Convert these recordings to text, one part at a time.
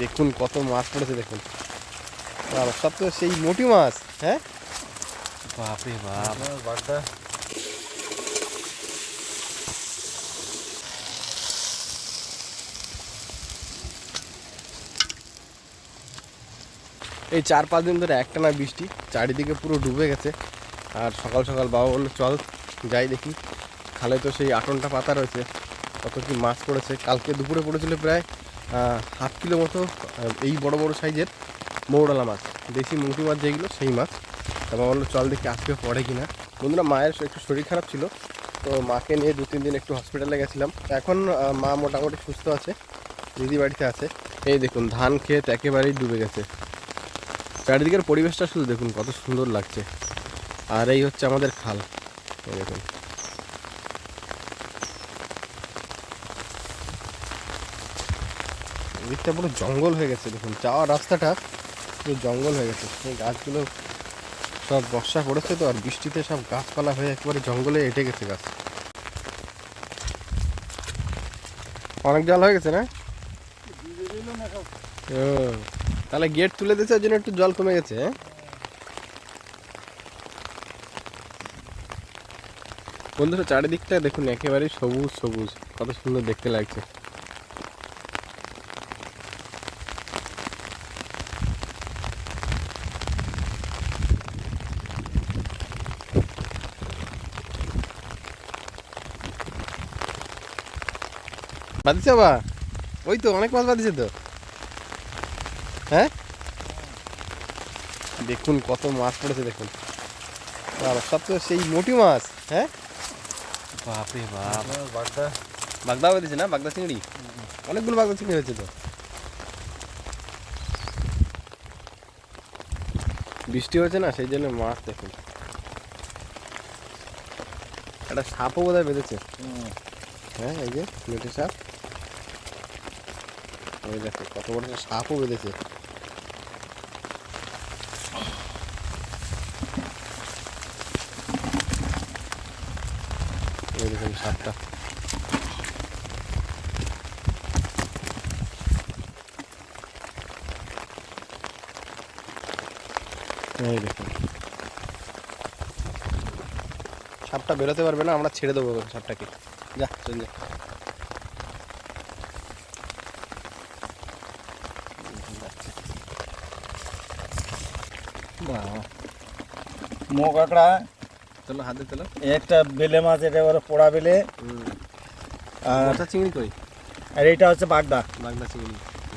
দেখুন কত মাছ পড়েছে, দেখুন। সব তো সেই মোটি মাছ হ্যাঁ? বাপরে বাপ। এই চার পাঁচ দিন ধরে একটানা বৃষ্টি, চারিদিকে পুরো ডুবে গেছে। আর সকাল সকাল বাবা বলল, চল যাই দেখি। খালে তো সেই আটনটা পাতা রয়েছে কত কি মাছ পড়েছে? কালকে দুপুরে পড়েছিল প্রায় হাফ কিলো মতো এই বড় বড় সাইজের মৌরালা মাছ, দেশি মুটি মাছ যেগুলো, সেই মাছ। তা বাবা বলল চল দেখি আজকে পড়ে কিনা। বন্ধুরা, মায়ের একটু শরীর খারাপ ছিল, তো মাকে নিয়ে দু তিন দিন একটু হসপিটালে গেছিলাম। এখন মা মোটামুটি সুস্থ আছে, দিদি বাড়িতে আছে। এই দেখুন, ধান ক্ষেত একেবারেই ডুবে গেছে। চারিদিকের পরিবেশটা শুধু দেখুন, কত সুন্দর লাগছে। আর এই হচ্ছে আমাদের খাল। এই দেখুন। এদিকটা পুরো জঙ্গল হয়ে গেছে, দেখুন। যাওয়ার রাস্তাটা পুরো জঙ্গল হয়ে গেছে। এই গাছগুলো সব বর্ষা পড়েছে তো, আর বৃষ্টিতে সব গাছপালা হয়ে একেবারে জঙ্গলে এঁটে গেছে গাছ। অনেক জল হয়ে গেছে না? ও, তাহলে গেট তুলে দিয়েছে ওই জন্য একটু জল কমে গেছে হ্যাঁ? বন্ধুরা, চারিদিকটা দেখুন একেবারে সবুজ সবুজ। কত সুন্দর দেখতে লাগছে। বাদিছে বা ওই তো অনেক মাছ বাদিছে তো। হ্যাঁ? দেখুন কত মাছ পড়েছে দেখুন। বাবা, সব তো সেই মোটি মাছ হ্যাঁ? বাপরে বাপ। বাগদা। বাগদা বেঁধেছে না? বাগদা চিংড়ি? অনেকগুলো বাগদা চিংড়ি হয়েছে তো। বৃষ্টি হয়েছে না সেই জন্য মাছ দেখুন। একটা সাপও বোধহয় বেঁধেছে। হ্যাঁ এই যে মেটে সাপ। ওই দেখো, কত বড় সাপও বেঁধেছে এই দেখুন সাপটা। এই দেখুন সাপটা বেরোতে পারবে না, আমরা ছেড়ে দেবো সাপটাকে। যা, চল যা। মো কাঁকড়া চলো হাতে চলো একটা বেলে মাছ এটা বলে পোড়া বেলে। আর মোটা চিংড়ি কই? আর এইটা হচ্ছে বাগদা। বাগদা চিংড়ি।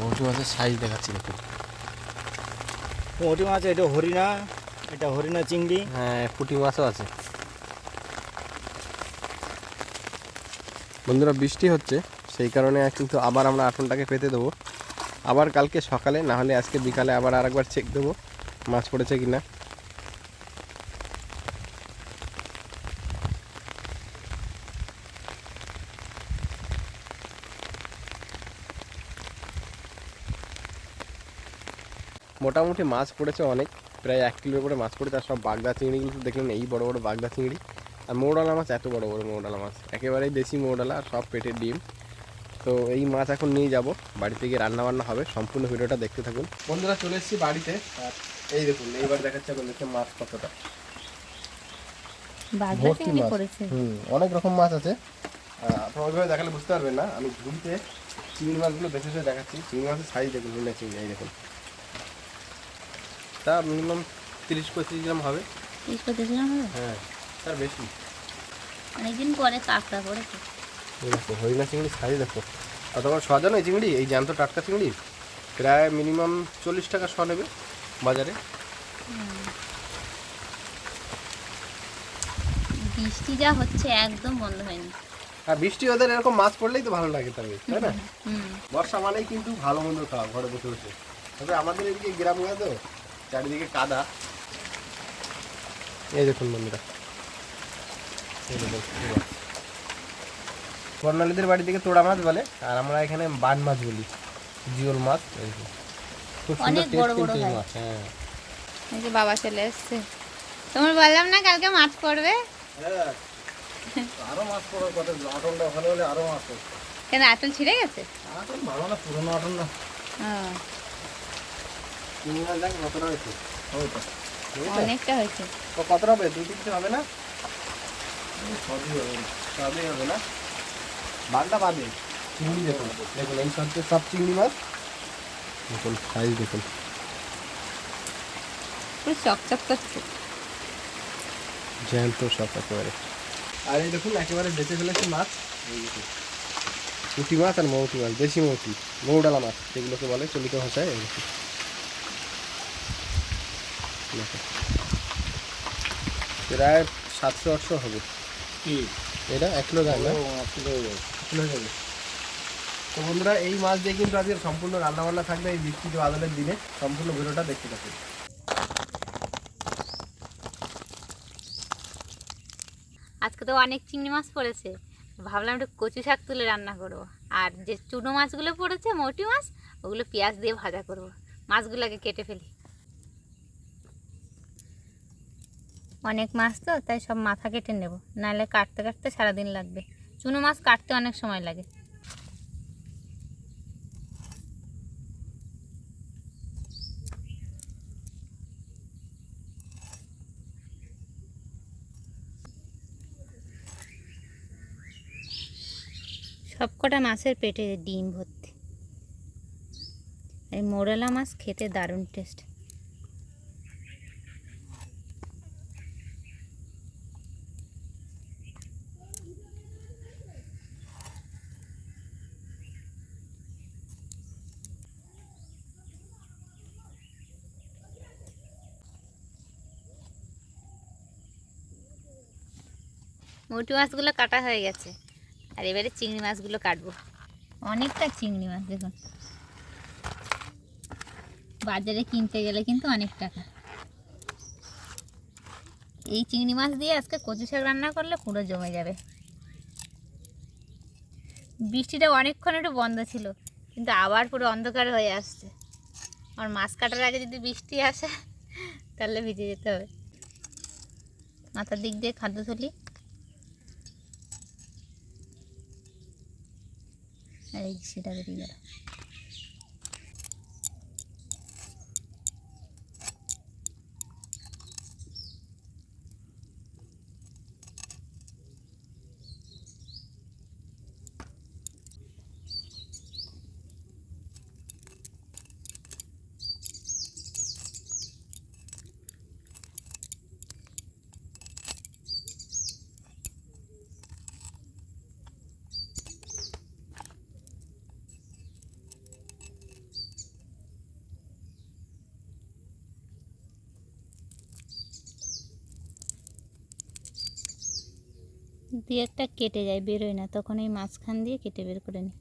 মোটি মাছের সাইজ দেখাচ্ছি দেখুন পুঁটি মাছ এটা হরিণা এটা হরিণা চিংড়ি। হ্যাঁ পুঁটি মাছও আছে। বন্ধুরা বৃষ্টি হচ্ছে সেই কারণে কিন্তু আবার আমরা আটনটাকে পেতে দেবো। আবার কালকে সকালে না হলে আজকে বিকালে আবার আরেকবার চেক দেবো মাছ পড়েছে কি মোটামুটি মাছ পড়েছে অনেক। প্রায় এক কিলোর উপরে মাছ পড়েছে আর সব বাগদা চিংড়িগুলো তো দেখলেন এই বড় বড় বাগদা চিংড়ি। আর মৌডালা মাছ এত বড় বড় মৌডালা মাছ। একেবারেই দেশি মৌডালা আর সব পেটের ডিম। তো এই মাছ এখন নিয়ে যাব বাড়িতে গিয়ে রান্না বান্না হবে। সম্পূর্ণ ভিডিওটা দেখতে থাকুন। বন্ধুরা চলে এসেছি বাড়িতে। আর এই দেখুন এইবার দেখাচ্ছে আপনাদেরকে মাছ কতটা। বাগদা ভর্তি মাছ। হুম অনেক রকম মাছ আছে। আপনারা ওইভাবে দেখালে বুঝতে পারবেন না। আমি ঝুড়িতে চিংড়ি মাছগুলো বেছে বেছে দেখাচ্ছি। চিংড়ি মাছের সাইজ দেখুন চিংড়ি এই দেখুন। তা মিনিমাম তিরিশ পঁয়ত্রিশ গ্রাম হবে। তিরিশ পঁয়ত্রিশ গ্রাম হবে? হ্যাঁ তার বেশি। অনেকদিন পরে কাঁকড়া পড়েছে দেখো হরিণা চিংড়ি সাইজ দেখো। আর তোমার সাজানো এই চিংড়ি এই জ্যান্ত টাটকা চিংড়ি প্রায় মিনিমাম চল্লিশ টাকা শ নেবে বাজারে। বৃষ্টি যা হচ্ছে একদম বন্ধ হয়নি। আর বৃষ্টি ওদের এরকম মাছ পড়লেই তো ভালো লাগে তবে তাই না? বর্ষা মানেই কিন্তু ভালো মন্দ খাওয়া ঘরে বসে বসে। তবে আমাদের এদিকে গ্রাম তো চারিদিকে কাদা। এই দেখুন বন্ধুরা। বর্ণালীদের বাড়ি থেকে তোড়া মাছ বলে আর আমরা এখানে বান মাছ বলি জিওল মাছ খুব সুন্দর অনেক টেস্ট কিন্তু এই মাছ হ্যাঁ। এই যে বাবা চলে এসছে। তোমার বললাম না কালকে মাছ পড়বে? হ্যাঁ আরও মাছ পড়ার কথা আটনটা ভালো হলে আরও মাছ পড়বে। কেন আটল ছিঁড়ে গেছে? আটন ভালো না পুরোনো আটন না। হ্যাঁ, চিংড়ি দেখ কতটা হয়েছে ওই তো বুঝেছ? অনেকটা হয়েছে। তো কতটা হবে? দুই তিনটে হবে না? সবই হবে সবই হবে না? বানটা বাদে। চিংড়ি দেখুন দেখুন এই হচ্ছে সব চিংড়ি মাছ। দেখুন সাইজ দেখুন। পুরো চকচক করছে। জ্যান্ত সব একেবারে। আর এই দেখুন একেবারে বেঁচে ফেলেছে মাছ। এই দেখুন। পুঁটি মাছ আর মৌটি মাছ দেশি মৌটি মৌডালা মাছ যেগুলোকে বলে চলিত ভাষায় এই দেখো। প্রায় সাতশো আটশো হবে। কি? এটা এক কিলো যায় না? এক কিলো কিলো যাবে তো বন্ধুরা এই মাছ দিয়ে কিন্তু আজকে সম্পূর্ণ রান্নাবান্না থাকবে এই বৃষ্টিতে বাদলের দিনে। সম্পূর্ণ ভিডিওটা দেখতে থাকুন। আজকে তো অনেক চিংড়ি মাছ পড়েছে। ভাবলাম একটু কচু শাক তুলে রান্না করব। আর যে চুনো মাছগুলো পড়েছে মোটি মাছ ওগুলো পেঁয়াজ দিয়ে ভাজা করব। মাছগুলোকে কেটে ফেলি। অনেক মাছ তো, তাই সব মাথা কেটে নেব। নাহলে কাটতে কাটতে সারাদিন লাগবে। চুনো মাছ কাটতে অনেক সময় লাগে। সবকটা মাছের পেটে ডিম ভর্তি। এই মোরেলা মাছ খেতে দারুণ টেস্ট। মোটি মাছগুলো কাটা হয়ে গেছে। আর এবারে চিংড়ি মাছগুলো কাটবো। অনেকটা চিংড়ি মাছ, দেখুন। বাজারে কিনতে গেলে কিন্তু অনেক টাকা। এই চিংড়ি মাছ দিয়ে আজকে কচু শাক রান্না করলে পুরো জমে যাবে। বৃষ্টিটা অনেকক্ষণ একটু বন্ধ ছিল, কিন্তু আবার পুরো অন্ধকার হয়ে আসছে। আর মাছ কাটার আগে যদি বৃষ্টি আসে, তাহলে ভিজে যেতে হবে। মাথার দিক দিয়ে খাদ্য তুলি। এই সেটা বেরিয়ে গেল। দিয়ে একটা কেটে যায় বেরোয় না। তখন এই মাঝখান দিয়ে কেটে বের করে নিই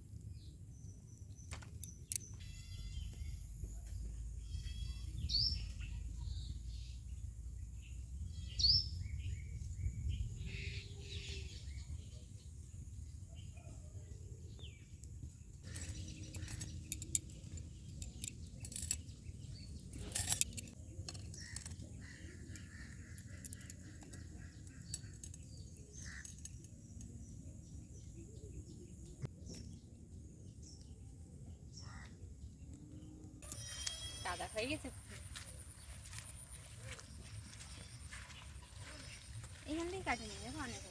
হয়ে গেছে। এখান থেকে নিয়ে দেখো অনেক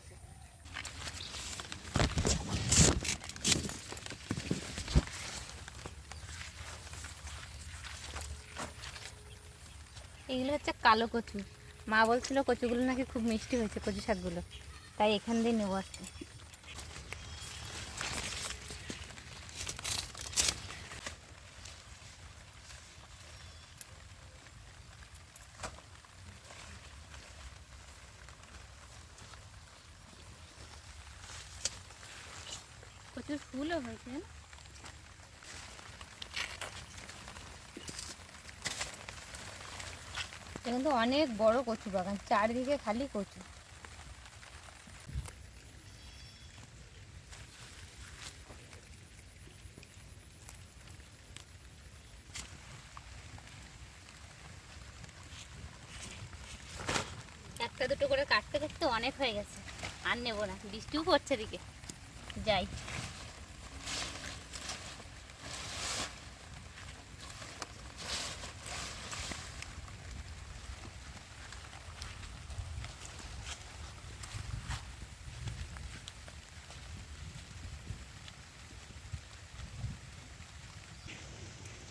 এগুলো হচ্ছে কালো কচু। মা বলছিল কচুগুলো নাকি খুব মিষ্টি হয়েছে কচু শাকগুলো। তাই এখান দিয়ে নেব আজকে প্রচুর ফুলও হয়েছে। না এটা কিন্তু অনেক বড় কচু বাগান, চারিদিকে খালি কচু। একটা দুটো করে কাটতে কাটতে অনেক হয়ে গেছে। আর নেব না, বৃষ্টিও পড়ছে দিকে যাই।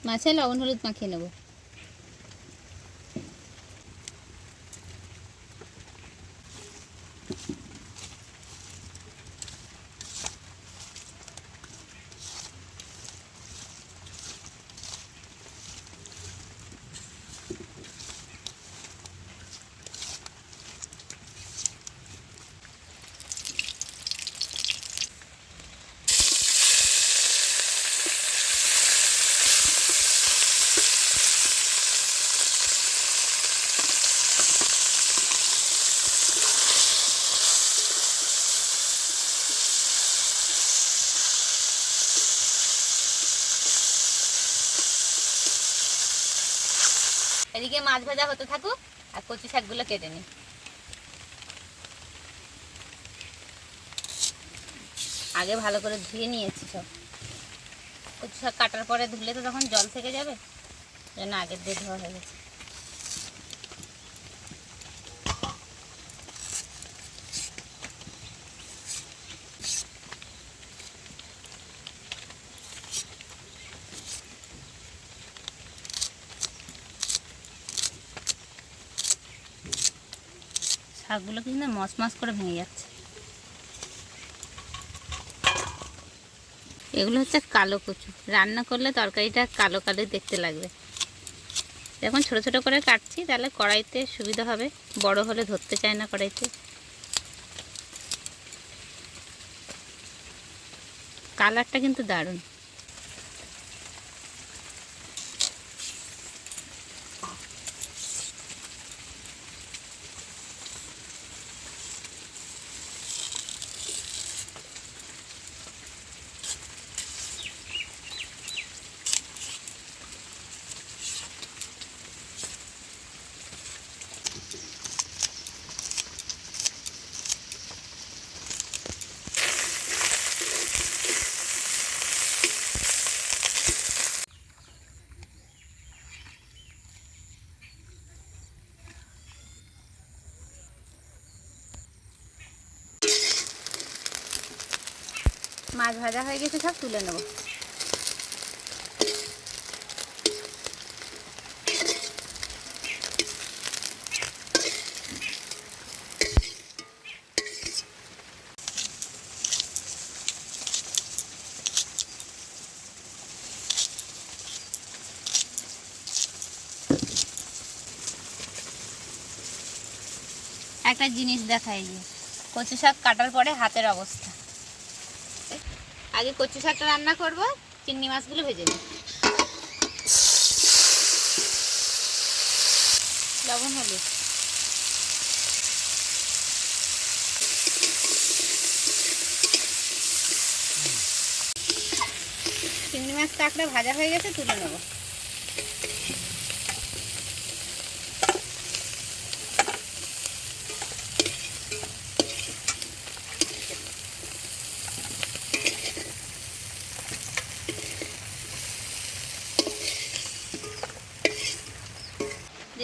মাছে লবণ হলুদ মাখিয়ে নেব। এদিকে মাছ ভাজা হতে থাকুক আর কচি শাকগুলো কেটে নিই। আগে ভালো করে ধুয়ে নিয়েছি সব। কচু শাক কাটার পরে ধুলে তো তখন জল থেকে যাবে? জন্য আগের দিয়ে ধোয়া হয়ে গেছে। শাকগুলো কিন্তু মস করে ভেঙে যাচ্ছে। এগুলো হচ্ছে কালো কচু। রান্না করলে তরকারিটা কালো কালো দেখতে লাগবে। এখন ছোট ছোট করে কাটছি, তাহলে কড়াইতে সুবিধা হবে। বড় হলে ধরতে চায় না কড়াইতে। কালারটা কিন্তু দারুণ। মাছ ভাজা হয়ে গেছে, সব তুলে নেব। একটা জিনিস দেখাই কচু শাক কাটার পরে হাতের অবস্থা। আগে কচু শাকটা রান্না করব, চিংড়ি মাছগুলো ভেজে নিই লবণ, হলুদ। চিংড়ি মাছ কাঁকড়া ভাজা হয়ে গেছে, তুলে নেব।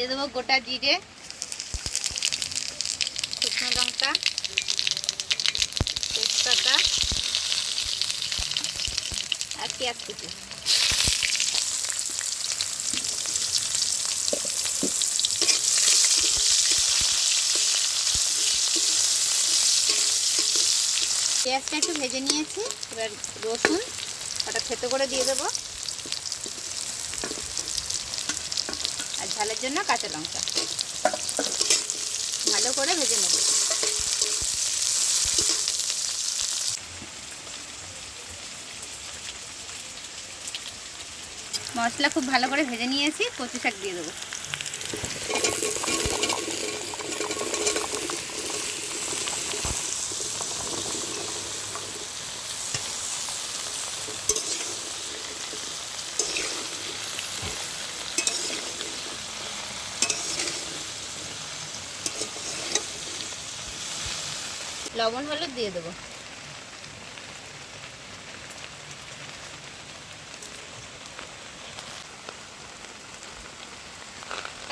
দিয়ে দেবো গোটা জিরে, শুকনো লঙ্কা, তেজপাতা আর পেঁয়াজ কুচি। পেঁয়াজটা একটু ভেজে নিয়েছি, এবার রসুন, ওটা থেতো করে দিয়ে দেবো আর ঝালের জন্য কাঁচা লঙ্কা। ভালো করে ভেজে নেব। মশলা খুব ভালো করে ভেজে নিয়েছি, কচু শাক দিয়ে দেবো। লবণ হলুদ দিয়ে দেবো।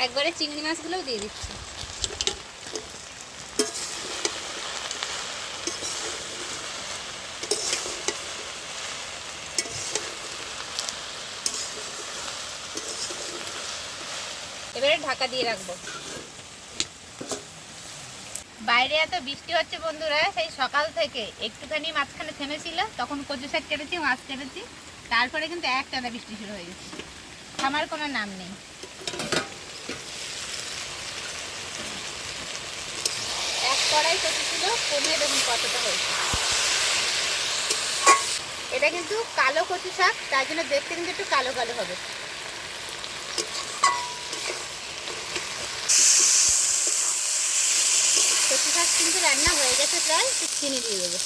একবারে চিংড়ি মাছগুলোও দিয়ে দিচ্ছি। এবারে ঢাকা দিয়ে রাখব। বাইরে এত বৃষ্টি হচ্ছে বন্ধুরা, সেই সকাল থেকে একটুখানি মাঝখানে থেমেছিল, তখন কচু শাক কেটেছি, মাছ কেটেছি, তারপরে কিন্তু এক টানা বৃষ্টি শুরু হয়ে গেছে। আমার কোনো নাম নেই। এক কড়াই কচু ছিল হয়েছে। এটা কিন্তু কালো কচু শাক, তার জন্য দেখতে কিন্তু একটু কালো কালো হবে কচু শাক কিন্তু রান্না হয়ে গেছে প্রায়, একটু চিনি দিয়ে দেবো।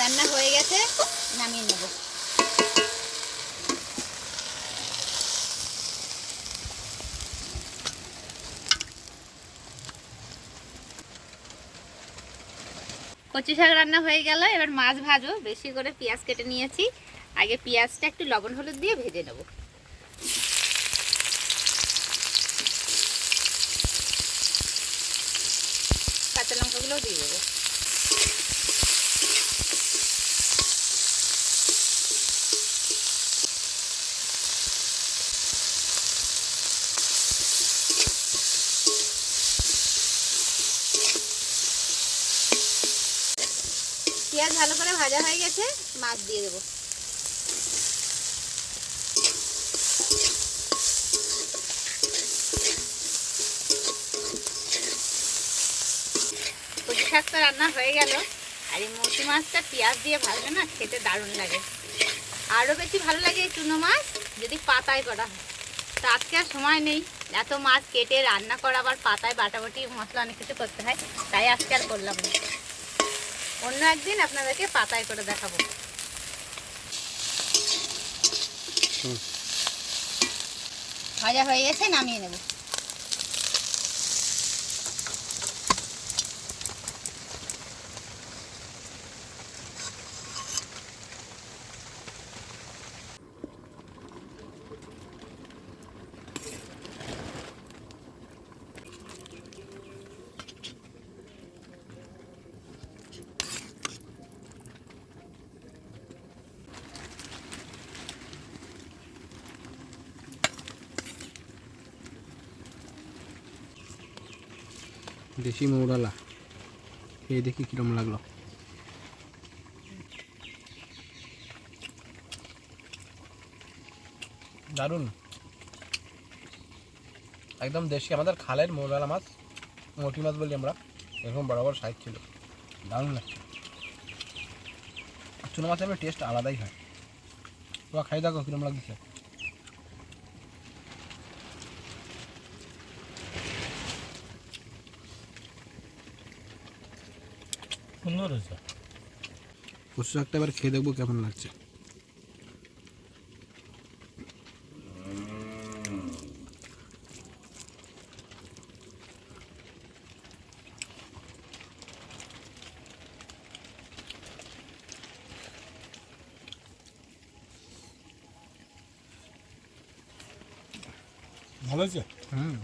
রান্না হয়ে গেছে, নামিয়ে নেব। কচু শাক রান্না হয়ে গেল, এবার মাছ ভাজো বেশি করে পেঁয়াজ কেটে নিয়েছি। আগে পেঁয়াজটা একটু লবণ হলুদ দিয়ে ভেজে নেব। কাঁচা লঙ্কাগুলোও দিয়ে দেবো। পেঁয়াজ ভালো করে ভাজা হয়ে গেছে মাছ দিয়ে দেবো। শাকটা রান্না হয়ে গেল। আর এই মতি মাছটা পেঁয়াজ দিয়ে ভাজবে না খেতে দারুণ লাগে। আরও বেশি ভালো লাগে এই চুনো মাছ যদি পাতায় করা হয়। তো আজকে আর সময় নেই। এত মাছ কেটে রান্না করা আবার পাতায় বাটাবাটি মশলা অনেক কিছু করতে হয়। তাই আজকে আর করলাম না। অন্য একদিন আপনাদেরকে পাতায় করে দেখাবো। ভাজা হয়ে গেছে নামিয়ে নেব। দেশি মৌরালা এই দেখি কিরম লাগল। দারুণ। একদম দেশি, আমাদের খালের মৌরালা মাছ, মটি মাছ বলি আমরা, এরকম বরাবর সাইজ ছিল। দারুণ লাগছে। চুনো মাছের টেস্ট আলাদাই হয়। তোরা খাই দেখো কিরম লাগছে। সুন্দর হয়েছে কচু শাকটা এবার খেয়ে দেখব কেমন লাগছে ভালো হয়েছে হুম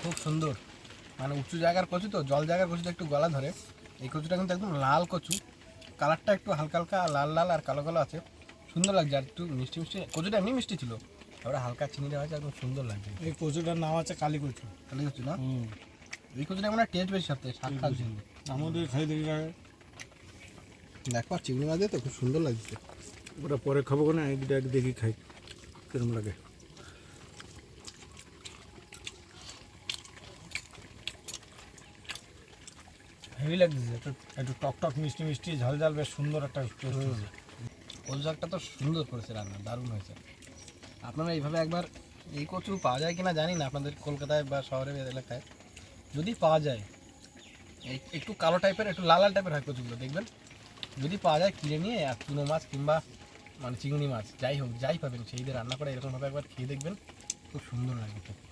খুব সুন্দর মানে উঁচু জায়গার কচু তো জল জায়গার কচুটা একটু গলা ধরে। এই কচুটা কিন্তু একদম লাল কচু। কালারটা একটু হালকা হালকা লাল লাল আর কালো কালো আছে। সুন্দর লাগছে আর একটু মিষ্টি মিষ্টি। কচুটা এমনি মিষ্টি ছিল। তারপরে হালকা চিনি দেওয়া আছে একদম সুন্দর লাগছে। এই কচুটার নাম আছে কালী কচু। কালি কচু না? হুম। এই কচুটা মানে টেস্ট বেশি সাথে শাক খাওয়া চিংড়ি আমাদের খাই দেখি দেখো চিংড়ি মাছ দিয়ে তো খুব সুন্দর লাগছে। ওটা পরে খাব না আগে দেখি খাই। কিরম লাগে? হেভি লাগতেছে। একটু একটু টক টক মিষ্টি মিষ্টি ঝাল ঝাল বেশ সুন্দর একটা টেস্ট হয়েছে কচু শাকটা তো সুন্দর করেছে রান্না দারুণ হয়েছে। আপনারা এইভাবে একবার এই কচু পাওয়া যায় কিনা জানি না আপনাদের কলকাতায় বা শহরের এলাকায়। যদি পাওয়া যায় একটু কালো টাইপের একটু লাল লাল টাইপের হয় কচুগুলো দেখবেন? যদি পাওয়া যায় কিনে নিয়ে আর চুনো মাছ কিংবা মানে চিংড়ি মাছ যাই হোক যাই পাবেন সেই দিয়ে রান্না করে এরকমভাবে একবার খেয়ে দেখবেন খুব সুন্দর লাগবে খেতে।